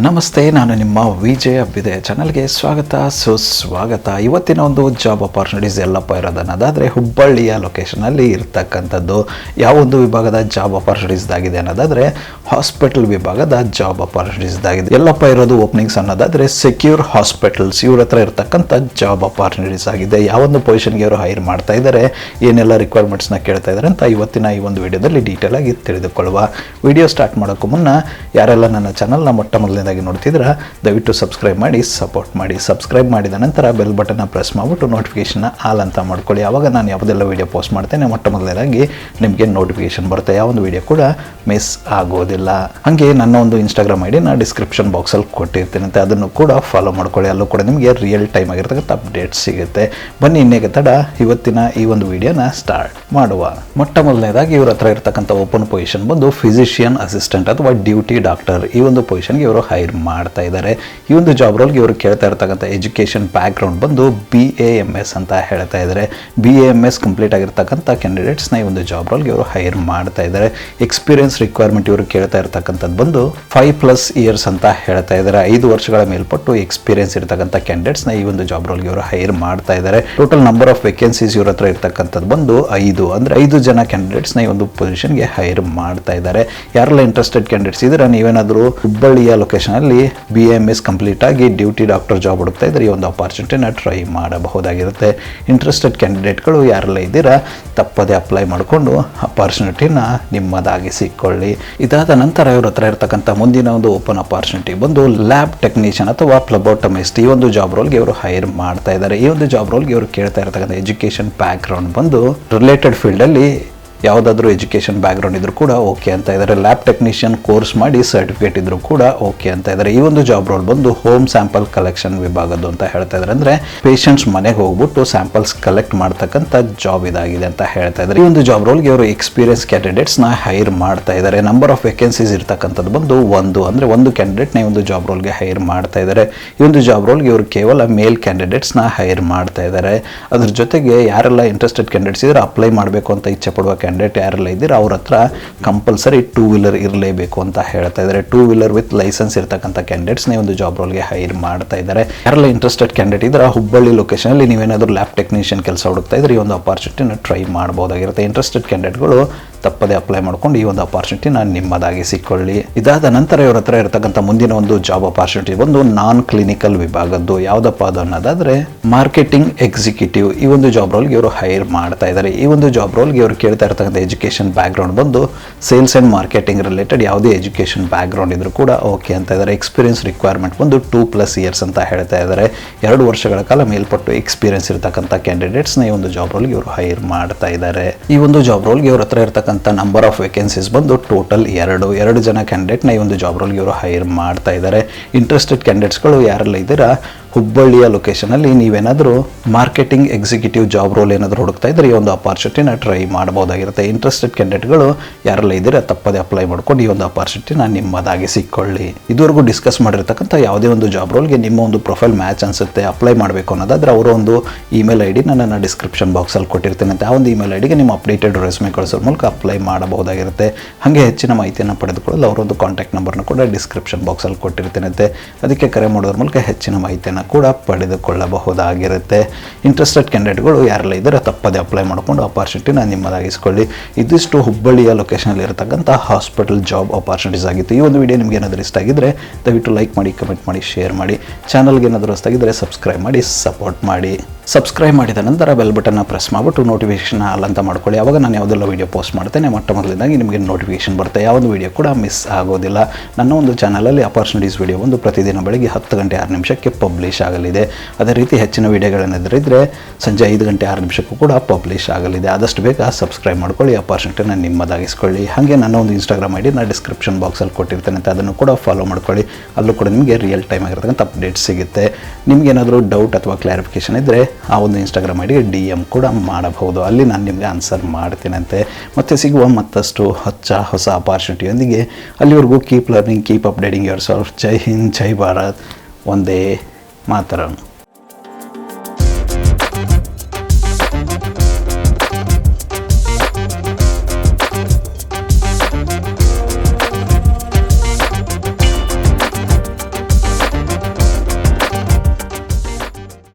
ನಮಸ್ತೆ, ನಾನು ನಿಮ್ಮ ವಿಜಯ ಅಬ್ಬಿದೆ ಚಾನಲ್ಗೆ ಸ್ವಾಗತ. ಸುಸ್ವಾಗತ. ಇವತ್ತಿನ ಒಂದು ಜಾಬ್ ಅಪಾರ್ಚುನಿಟೀಸ್ ಎಲ್ಲಪ್ಪ ಇರೋದನ್ನೋದಾದರೆ ಹುಬ್ಬಳ್ಳಿಯ ಲೊಕೇಶನಲ್ಲಿ ಇರ್ತಕ್ಕಂಥದ್ದು. ಯಾವ ಒಂದು ವಿಭಾಗದ ಜಾಬ್ ಅಪಾರ್ಚುನಿಟೀಸ್ದಾಗಿದೆ ಅನ್ನೋದಾದರೆ ಹಾಸ್ಪಿಟಲ್ ವಿಭಾಗದ ಜಾಬ್ ಅಪಾರ್ಚುನಿಟೀಸ್ದಾಗಿದೆ ಎಲ್ಲಪ್ಪ ಇರೋದು ಓಪನಿಂಗ್ಸ್ ಅನ್ನೋದಾದರೆ ಸೆಕ್ಯೂರ್ ಹಾಸ್ಪಿಟಲ್ಸ್ ಇವ್ರ ಹತ್ರ ಇರ್ತಕ್ಕಂಥ ಜಾಬ್ ಅಪಾರ್ಚುನಿಟೀಸ್ ಆಗಿದೆ. ಯಾವೊಂದು ಪೊಸಿಷನ್ಗೆ ಅವರು ಹೈರ್ ಮಾಡ್ತಾ ಇದ್ದಾರೆ ಏನೆಲ್ಲ ರಿಕ್ವೈರ್ಮೆಂಟ್ಸ್ನ ಕೇಳ್ತಾ ಇದ್ದಾರೆ ಅಂತ ಇವತ್ತಿನ ಈ ಒಂದು ವಿಡಿಯೋದಲ್ಲಿ ಡೀಟೇಲ್ ಆಗಿ ತಿಳಿದುಕೊಳ್ಳುವ. ವಿಡಿಯೋ ಸ್ಟಾರ್ಟ್ ಮಾಡೋಕ್ಕೂ ಮುನ್ನ ಯಾರೆಲ್ಲ ನನ್ನ ಚಾನಲ್ನ ಮೊಟ್ಟ ಮೊದಲನೇದಾಗಿ ನೋಡ್ತಿದ್ರೆ, ದಯವಿಟ್ಟು ಸಬ್ಸ್ಕ್ರೈಬ್ ಮಾಡಿ ಸಪೋರ್ಟ್ ಮಾಡಿ. ಸಬ್ಸ್ಕ್ರೈಬ್ ಮಾಡಿದ ನಂತರ ಬೆಲ್ ಬಟನ್ನ ಪ್ರೆಸ್ ಮಾಡಿಬಿಟ್ಟು ನೋಟಿಫಿಕೇಷನ್ನ ಆಲ್ ಅಂತ ಮಾಡ್ಕೊಳ್ಳಿ. ಆವಾಗ ನಾನು ಯಾವುದೆಲ್ಲ ವಿಡಿಯೋ ಪೋಸ್ಟ್ ಮಾಡ್ತೇನೆ, ಮೊಟ್ಟ ಮೊದಲನೇದಾಗಿ ನಿಮಗೆ ನೋಟಿಫಿಕೇಶನ್ ಬರುತ್ತೆ. ಯಾವ ಒಂದು ವಿಡಿಯೋ ಕೂಡ ಮಿಸ್ ಆಗೋದಿಲ್ಲ. ಹಾಗೆ ನನ್ನ ಒಂದು ಇನ್ಸ್ಟಾಗ್ರಾಮ್ ಐಡಿ ನಾನು ಡಿಸ್ಕ್ರಿಪ್ಷನ್ ಬಾಕ್ಸಲ್ಲಿ ಕೊಟ್ಟಿರ್ತೀನಿ. ಅಂತ ಅದನ್ನು ಕೂಡ ಫಾಲೋ ಮಾಡ್ಕೊಳ್ಳಿ. ಅಲ್ಲೂ ಕೂಡ ನಿಮಗೆ ರಿಯಲ್ ಟೈಮ್ ಆಗಿರ್ತಕ್ಕಂಥ ಅಪ್ಡೇಟ್ ಸಿಗುತ್ತೆ. ಬನ್ನಿ, ಇನ್ನೇಗೆ ತಡ ಇವತ್ತಿನ ಈ ಒಂದು ವಿಡಿಯೋನ ಸ್ಟಾರ್ಟ್ ಮಾಡುವ. ಮೊಟ್ಟ ಮೊದಲನೇದಾಗಿ ಇವರ ಹತ್ರ ಇರ್ತಕ್ಕಂಥ ಓಪನ್ ಪೊಸಿಷನ್ ಬಂದು ಫಿಸಿಷಿಯನ್ ಅಸಿಸ್ಟೆಂಟ್ ಅಥವಾ ಡ್ಯೂಟಿ ಡಾಕ್ಟರ್ ಈ ಒಂದು ಪೊಸಿಷನ್ಗೆ ಇವರು ಹೈರ್ ಮಾಡ್ತಾ ಇದ್ದಾರೆ ಈ ಒಂದು ಜಾಬ್ ರೋಲ್ಗೆ ಇವರು ಕೇಳ್ತಾ ಇರ್ತಕ್ಕಂಥ ಎಜುಕೇಷನ್ ಬ್ಯಾಕ್ಗ್ರೌಂಡ್ ಬಂದು ಬಿ ಎ ಎಂ ಎಸ್ ಅಂತ ಹೇಳ್ತಾ ಇದ್ದಾರೆ B A M S complete ಆಗಿರ್ತಕ್ಕಂಥ ಕ್ಯಾಂಡಿಡೇಟ್ಸ್ನ ಈ ಒಂದು ಜಾಬ್ ರೋಲ್ಗೆ ಇವರು ಹೈರ್ ಮಾಡ್ತಾ ಇದ್ದಾರೆ ಎಕ್ಸ್ಪೀರಿಯನ್ಸ್ ರಿಕ್ವೈರ್ಮೆಂಟ್ ಇವರು ಕೇಳ್ತಾ ಇರ್ತಕ್ಕಂಥದ್ದು ಬಂದು ಫೈವ್ ಪ್ಲಸ್ ಇಯರ್ಸ್ ಅಂತ ಹೇಳ್ತಾ ಇದ್ದಾರೆ ಐದು ವರ್ಷಗಳ ಮೇಲ್ಪಟ್ಟು ಎಕ್ಸ್ಪೀರಿಯನ್ಸ್ ಇರ್ತಕ್ಕಂಥ ಕ್ಯಾಂಡಿಡೇಟ್ಸ್ನ ಈ ಒಂದು ಜಾಬ್ ರೋಲ್ಗೆ ಇವರು ಹೈರ್ ಮಾಡ್ತಾ ಇದ್ದಾರೆ ಟೋಟಲ್ ನಂಬರ್ ಆಫ್ ವೇಕೆನ್ಸೀಸ್ ಇವ್ರ ಹತ್ರ ಇರ್ತಕ್ಕಂಥದ್ದು ಬಂದು ಐದು. ಅಂದರೆ ಐದು ಜನ ಕ್ಯಾಂಡಿಡೇಟ್ಸ್ನ ಈ ಒಂದು ಪೊಸಿಷನ್ಗೆ ಹೈರ್ ಮಾಡ್ತಾ ಇದ್ದಾರೆ ಯಾರೆಲ್ಲ ಇಂಟ್ರೆಸ್ಟೆಡ್ ಕ್ಯಾಂಡಿಡೇಟ್ಸ್ ಇದ್ರೆ ನೀವೇನಾದರೂ ಹುಬ್ಬಳ್ಳಿಯ ಲೊಕೇಶನಲ್ಲಿ ಬಿ ಎಂ ಎಸ್ ಕಂಪ್ಲೀಟ್ ಆಗಿ ಡ್ಯೂಟಿ ಡಾಕ್ಟರ್ ಜಾಬ್ ಹುಡುಕ್ತಾ ಇದ್ರೆ ಈ ಒಂದು ಅಪಾರ್ಚುನಿಟಿನ ಟ್ರೈ ಮಾಡಬಹುದಾಗಿರುತ್ತೆ. ಇಂಟ್ರೆಸ್ಟೆಡ್ ಕ್ಯಾಂಡಿಡೇಟ್ಗಳು ಯಾರೆಲ್ಲ ಇದ್ದೀರಾ, ತಪ್ಪದೇ ಅಪ್ಲೈ ಮಾಡಿಕೊಂಡು ಅಪಾರ್ಚುನಿಟಿನ ನಿಮ್ಮದಾಗಿಸಿಕೊಳ್ಳಿ ಇದಾದ ನಂತರ ಇವ್ರ ಹತ್ರ ಇರತಕ್ಕಂಥ ಮುಂದಿನ ಒಂದು ಓಪನ್ ಅಪಾರ್ಚುನಿಟಿ ಬಂದು ಲ್ಯಾಬ್ ಟೆಕ್ನಿಷಿಯನ್ ಅಥವಾ ಪ್ಲಬೋಟಮಿಸ್ಟ್ ಈ ಒಂದು ಜಾಬ್ ರೋಲ್ಗೆ ಇವರು ಹೈರ್ ಮಾಡ್ತಾ ಇದ್ದಾರೆ. ಈ ಒಂದು ಜಾಬ್ ರೋಲ್ಗೆ ಇವರು ಕೇಳ್ತಾ ಇರ್ತಕ್ಕಂಥ ಎಜುಕೇಷನ್ ಬ್ಯಾಕ್ಗ್ರೌಂಡ್ ಬಂದು ರಿಲೇಟೆಡ್ ಫೀಲ್ಡಲ್ಲಿ ಯಾವುದಾದ್ರೂ ಎಜುಕೇಷನ್ ಬ್ಯಾಕ್ಗ್ರೌಂಡ್ ಇದ್ರು ಕೂಡ ಓಕೆ ಅಂತ ಇದ್ದಾರೆ ಲ್ಯಾಬ್ ಟೆಕ್ನಿಷಿಯನ್ ಕೋರ್ಸ್ ಮಾಡಿ ಸರ್ಟಿಫಿಕೇಟ್ ಇದ್ರು ಕೂಡ ಓಕೆ ಅಂತ ಇದ್ದಾರೆ ಈ ಒಂದು ಜಾಬ್ ರೋಲ್ ಬಂದು ಹೋಮ್ ಸ್ಯಾಂಪಲ್ ಕಲೆಕ್ಷನ್ ವಿಭಾಗದ್ದು ಅಂತ ಹೇಳ್ತಾ ಇದ್ದಾರೆ ಅಂದ್ರೆ ಪೇಷಂಟ್ಸ್ ಮನೆಗೆ ಹೋಗ್ಬಿಟ್ಟು ಸ್ಯಾಂಪಲ್ಸ್ ಕಲೆಕ್ಟ್ ಮಾಡ್ತಕ್ಕಂಥ ಜಾಬ್ ಇದಾಗಿದೆ ಅಂತ ಹೇಳ್ತಾ ಇದ್ದಾರೆ ಈ ಒಂದು ಜಾಬ್ ರೋಲ್ಗೆ ಅವರು ಎಕ್ಸ್ಪೀರಿಯನ್ಸ್ ಕ್ಯಾಂಡಿಡೇಟ್ಸ್ನ ಹೈರ್ ಮಾಡ್ತಾ ಇದ್ದಾರೆ ನಂಬರ್ ಆಫ್ ವೇಕೆನ್ಸೀಸ್ ಇರ್ತಕ್ಕಂಥದ್ದು ಬಂದು ಒಂದು. ಅಂದರೆ ಒಂದು ಕ್ಯಾಂಡಿಡೇಟ್ನ ಈ ಒಂದು ಜಾಬ್ ರೋಲ್ಗೆ ಹೈರ್ ಮಾಡ್ತಾ ಇದ್ದಾರೆ ಈ ಒಂದು ಜಾಬ್ ರೋಲ್ಗೆ ಅವರು ಕೇವಲ ಮೇಲ್ ಕ್ಯಾಂಡಿಡೇಟ್ಸ್ನ ಹೈರ್ ಮಾಡ್ತಾ ಇದ್ದಾರೆ ಅದ್ರ ಜೊತೆಗೆ ಯಾರೆಲ್ಲ ಇಂಟ್ರೆಸ್ಟೆಡ್ ಕ್ಯಾಂಡಿಡೇಟ್ಸ್ ಇದ್ರೆ ಅಪ್ಲೈ ಮಾಡಬೇಕು ಅಂತ ಇಚ್ಛೆ ಪಡುವ ಕ್ಯಾಂಡಿಡೇಟ್ ಯಾರೆಲ್ಲ ಇದ್ದೀರಾ ಅವ್ರ ಹತ್ರ ಕಂಪಲ್ಸರಿ ಟೂ ವೀಲರ್ ಇರಲೇಬೇಕು ಅಂತ ಹೇಳ್ತಾ ಇದ್ದಾರೆ. ಟೂ ವೀಲರ್ ವಿತ್ ಲೈಸೆನ್ಸ್ ಇರ್ತಕ್ಕಂಥ ಕ್ಯಾಂಡಿಡೇಟ್ಸ್ನೇ ಒಂದು ಜಾಬ್ ರೋಲ್ಗೆ ಹೈರ್ ಮಾಡ್ತಾ ಇದ್ದಾರೆ. ಯಾರೆಲ್ಲ ಇಂಟ್ರೆಸ್ಟೆಡ್ ಕ್ಯಾಂಡಿಡೇಟ್ ಇದ್ರೆ ಹುಬ್ಬಳ್ಳಿ ಲೊಕೇಶನಲ್ಲಿ ನೀವೇನಾದರೂ ಲ್ಯಾಬ್ ಟೆಕ್ನಿಷಿಯನ್ ಕೆಲಸ ಹುಡುಕ್ತಾ ಇದ್ರೆ ಈ ಒಂದು ಅಪಾರ್ಚುನಿಟಿನ ಟ್ರೈ ಮಾಡ್ಬೋದಾಗಿರುತ್ತೆ. ಇಂಟ್ರೆಸ್ಟೆಡ್ ಕ್ಯಾಂಡಿಡೇಟ್ಗಳು ತಪ್ಪದೆ ಅಪ್ಲೈ ಮಾಡ್ಕೊಂಡು ಈ ಒಂದು ಅಪಾರ್ಚುನಿಟಿನ ನಿಮ್ಮದಾಗಿಸಿಕೊಳ್ಳಿ ಇದಾದ ನಂತರ ಇವರ ಹತ್ರ ಇರತಕ್ಕಂಥ ಮುಂದಿನ ಒಂದು ಜಾಬ್ ಅಪಾರ್ಚುನಿಟಿ ಒಂದು ನಾನ್ ಕ್ಲಿನಿಕಲ್ ವಿಭಾಗದ್ದು. ಯಾವುದಪ್ಪ ಅದು ಅನ್ನೋದಾದ್ರೆ ಮಾರ್ಕೆಟಿಂಗ್ ಎಕ್ಸಿಕ್ಯೂಟಿವ್ ಈ ಒಂದು ಜಾಬ್ ರೋಲ್ಗೆ ಇವರು ಹೈರ್ ಮಾಡ್ತಾ ಇದ್ದಾರೆ ಈ ಒಂದು ಜಾಬ್ ರೋಲ್ಗೆ ಇವರು ಕೇಳ್ತಾ ಇರ್ತಕ್ಕಂಥ ಎಜುಕೇಷನ್ ಬ್ಯಾಕ್ಗ್ರೌಂಡ್ ಬಂದು ಸೇಲ್ಸ್ ಆ್ಯಂಡ್ ಮಾರ್ಕೆಟಿಂಗ್ ರಿಲೇಟೆಡ್ ಯಾವುದೇ ಎಜುಕೇಷನ್ ಬ್ಯಾಕ್ಗ್ರೌಂಡ್ ಇದ್ರೂ ಕೂಡ ಓಕೆ ಅಂತ ಇದ್ದಾರೆ ಎಕ್ಸ್ಪೀರಿಯನ್ಸ್ ರಿಕ್ವೈರ್ಮೆಂಟ್ ಬಂದು ಟೂ ಪ್ಲಸ್ ಇಯರ್ಸ್ ಅಂತ ಹೇಳ್ತಾ ಇದ್ದಾರೆ ಎರಡು ವರ್ಷಗಳ ಕಾಲ ಮೇಲ್ಪಟ್ಟು ಎಕ್ಸ್ಪೀರಿಯನ್ಸ್ ಇರತಕ್ಕಂಥ ಕ್ಯಾಂಡಿಡೇಟ್ಸ್ನ ಈ ಒಂದು ಜಾಬ್ ರೋಲ್ಗೆ ಇವರು ಹೈರ್ ಮಾಡ್ತಾ ಇದ್ದಾರೆ ಈ ಒಂದು ಜಾಬ್ ರೋಲ್ಗೆ ಇವ್ರ ಹತ್ರ ಇರ್ತಕ್ಕಂಥ ನಂಬರ್ ಆಫ್ ವೇಕೆನ್ಸೀಸ್ ಬಂದು ಟೋಟಲ್ ಎರಡು ಎರಡು ಜನ ಕ್ಯಾಂಡಿಡೇಟ್ನ ಈ ಒಂದು ಜಾಬ್ ರೋಲ್ಗೆ ಇವರು ಹೈರ್ ಮಾಡ್ತಾ ಇದ್ದಾರೆ ಇಂಟ್ರೆಸ್ಟೆಡ್ ಕ್ಯಾಂಡಿಡೇಟ್ಸ್ಗಳು ಯಾರೆಲ್ಲ ಇದ್ದೀರಾ? ಹುಬ್ಬಳ್ಳಿಯ ಲೊಕೇಶನಲ್ಲಿ ನೀವೇನಾದರೂ ಮಾರ್ಕೆಟಿಂಗ್ ಎಕ್ಸಿಕ್ಯೂಟಿವ್ ಜಾಬ್ ರೋಲ್ ಏನಾದರೂ ಹುಡುಕ್ತಾ ಇದ್ದರೆ ಈ ಒಂದು ಅಪಾರ್ಚುನಿಟಿನ ಟ್ರೈ ಮಾಡ್ಬೋದಾಗಿರುತ್ತೆ ಇಂಟ್ರೆಸ್ಟೆಡ್ ಕ್ಯಾಂಡಿಡೇಟ್ಗಳು ಯಾರೆಲ್ಲ ಇದ್ದೀರಾ ತಪ್ಪದೇ ಅಪ್ಲೈ ಮಾಡ್ಕೊಂಡು ಈ ಒಂದು ಅಪಾರ್ಚುನಿಟಿನ ನಿಮ್ಮದಾಗಿಸಿಕೊಳ್ಳಿ ಇದುವರೆಗೂ ಡಿಸ್ಕಸ್ ಮಾಡಿರ್ತಕ್ಕಂಥ ಯಾವುದೇ ಒಂದು ಜಾಬ್ ರೋಲ್ಗೆ ನಿಮ್ಮ ಒಂದು ಪ್ರೊಫೈಲ್ ಮ್ಯಾಚ್ ಅನಿಸುತ್ತೆ ಅಪ್ಲೈ ಮಾಡಬೇಕು ಅನ್ನೋದಾದ್ರೆ ಅವರ ಒಂದು ಇಮೇಲ್ ಐ ಡಿನ ನನ್ನ ಡಿಸ್ಕ್ರಿಪ್ಷನ್ ಬಾಕ್ಸಲ್ಲಿ ಕೊಟ್ಟಿರ್ತೇನೆ ಅಂತ ಆ ಒಂದು ಇಮೇಲ್ ಐ ಡಿಗೆ ನಿಮ್ಮ ಅಪ್ಡೇಟೆಡ್ ರೆಸ್ಮೆ ಕಳಿಸೋ ಮೂಲಕ ಅಪ್ಲೈ ಮಾಡಬಹುದಾಗಿರುತ್ತೆ. ಹಾಗೆ ಹೆಚ್ಚಿನ ಮಾಹಿತಿಯನ್ನು ಪಡೆದುಕೊಳ್ಳಲು ಅವರೊಂದು ಕಾಂಟ್ಯಾಕ್ಟ್ ನಂಬರ್ನ ಕೂಡ ಡಿಸ್ಕ್ರಿಪ್ಷನ್ ಬಾಕ್ಸಲ್ಲಿ ಕೊಟ್ಟಿರ್ತೇನೆ ಅದಕ್ಕೆ ಕರೆ ಮಾಡೋದ್ರ ಮೂಲಕ ಹೆಚ್ಚಿನ ಮಾಹಿತಿಯನ್ನು ಕೂಡ ಪಡೆದುಕೊಳ್ಳಬಹುದಾಗಿರುತ್ತೆ. ಇಂಟ್ರೆಸ್ಟೆಡ್ ಕ್ಯಾಂಡಿಡೇಟ್ಗಳು ಯಾರೆಲ್ಲ ಇದ್ದಾರೆ ತಪ್ಪದೇ ಅಪ್ಲೈ ಮಾಡಿಕೊಂಡು ಅಪಾರ್ಚುನಿಟಿನ ನಿಮ್ಮದಾಗಿಸ್ಕೊಳ್ಳಿ. ಇದಿಷ್ಟು ಹುಬ್ಬಳ್ಳಿಯ ಲೊಕೇಶನಲ್ಲಿ ಇರತಕ್ಕಂಥ ಹಾಸ್ಪಿಟಲ್ ಜಾಬ್ ಅಪಾರ್ಚುನಿಟೀಸ್ ಆಗಿತ್ತು. ಈ ಒಂದು ವಿಡಿಯೋ ನಿಮಗೆ ಏನಾದರೂ ಇಷ್ಟ ಆಗಿದ್ದರೆ ದಯವಿಟ್ಟು ಲೈಕ್ ಮಾಡಿ ಕಮೆಂಟ್ ಮಾಡಿ ಶೇರ್ ಮಾಡಿ. ಚಾನಲ್ಗೆ ಏನಾದರೂ ಅಷ್ಟಾಗಿದ್ದರೆ ಸಬ್ಸ್ಕ್ರೈಬ್ ಮಾಡಿ ಸಪೋರ್ಟ್ ಮಾಡಿ. ಸಬ್ಸ್ಕ್ರೈಬ್ ಮಾಡಿದ ನಂತರ ಬೆಲ್ ಬಟನ್ನ ಪ್ರೆಸ್ ಮಾಡಿಬಿಟ್ಟು ನೋಟಿಫಿಕೇಶನ್ ಆಲ್ ಅಂತ ಮಾಡ್ಕೊಳ್ಳಿ. ಆವಾಗ ನಾನು ಯಾವುದೆಲ್ಲ ವೀಡಿಯೋ ಪೋಸ್ಟ್ ಮಾಡ್ತೇನೆ ಮೊಟ್ಟ ಮೊದಲನೇದಾಗಿ ನಿಮಗೆ ನೋಟಿಫಿಕೇಶನ್ ಬರುತ್ತೆ. ಯಾವುದೋ ವೀಡಿಯೋ ಕೂಡ ಮಿಸ್ ಆಗೋದಿಲ್ಲ. ನನ್ನ ಒಂದು ಚಾನಲಲ್ಲಿ ಅಪರ್ಚುನಿಟೀಸ್ ವೀಡಿಯೋ ಒಂದು ಪ್ರತಿದಿನ ಬೆಳಗ್ಗೆ ಹತ್ತು ಗಂಟೆ ಆರು ನಿಮಿಷಕ್ಕೆ ಪಬ್ಲಿಷ್ ಆಗಲಿದೆ. ಅದೇ ರೀತಿ ಹೆಚ್ಚಿನ ವಿಡಿಯೋಗಳನ್ನು ಇದ್ದರೆ ಸಂಜೆ ಐದು ಗಂಟೆ ಆರು ನಿಮಿಷಕ್ಕೂ ಕೂಡ ಪಬ್ಲಿಷ್ ಆಗಲಿದೆ. ಆದಷ್ಟು ಬೇಗ ಸಬ್ಸ್ಕ್ರೈಬ್ ಮಾಡ್ಕೊಳ್ಳಿ ಅಪಾರ್ಚುನಿಟಿನ ನಿಮ್ಮದಾಗಿಸ್ಕೊಳ್ಳಿ. ಹಾಗೆ ನನ್ನ ಒಂದು ಇನ್ಸ್ಟಾಗ್ರಾಮ್ ಐಡಿ ನಾನು ಡಿಸ್ಕ್ರಿಪ್ಷನ್ ಬಾಕ್ಸಲ್ಲಿ ಕೊಟ್ಟಿರ್ತೇನೆ ಅಂತ ಅದನ್ನು ಕೂಡ ಫಾಲೋ ಮಾಡ್ಕೊಳ್ಳಿ. ಅಲ್ಲೂ ಕೂಡ ನಿಮಗೆ ರಿಯಲ್ ಟೈಮ್ ಆಗಿರ್ತಕ್ಕಂಥ ಅಪ್ಡೇಟ್ ಸಿಗುತ್ತೆ. ನಿಮಗೇನಾದರೂ ಡೌಟ್ ಅಥವಾ ಕ್ಲಾರಿಫಿಕೇಶನ್ ಇದ್ದರೆ ಆ ಒಂದು Instagram I D D M ಕೂಡ ಮಾಡಬಹುದು. ಅಲ್ಲಿ ನಾನು ನಿಮಗೆ ಆನ್ಸರ್ ಮಾಡ್ತೀನಂತೆ. ಮತ್ತು ಸಿಗುವ ಮತ್ತಷ್ಟು ಹೊಚ್ಚ ಹೊಸ ಅಪಾರ್ಚುನಿಟಿಯೊಂದಿಗೆ ಅಲ್ಲಿವರೆಗೂ keep learning keep updating yourself ಜೈ ಹಿಂದ್, ಜೈ ಭಾರತ್. ಒಂದೇ ಮಾತರಂ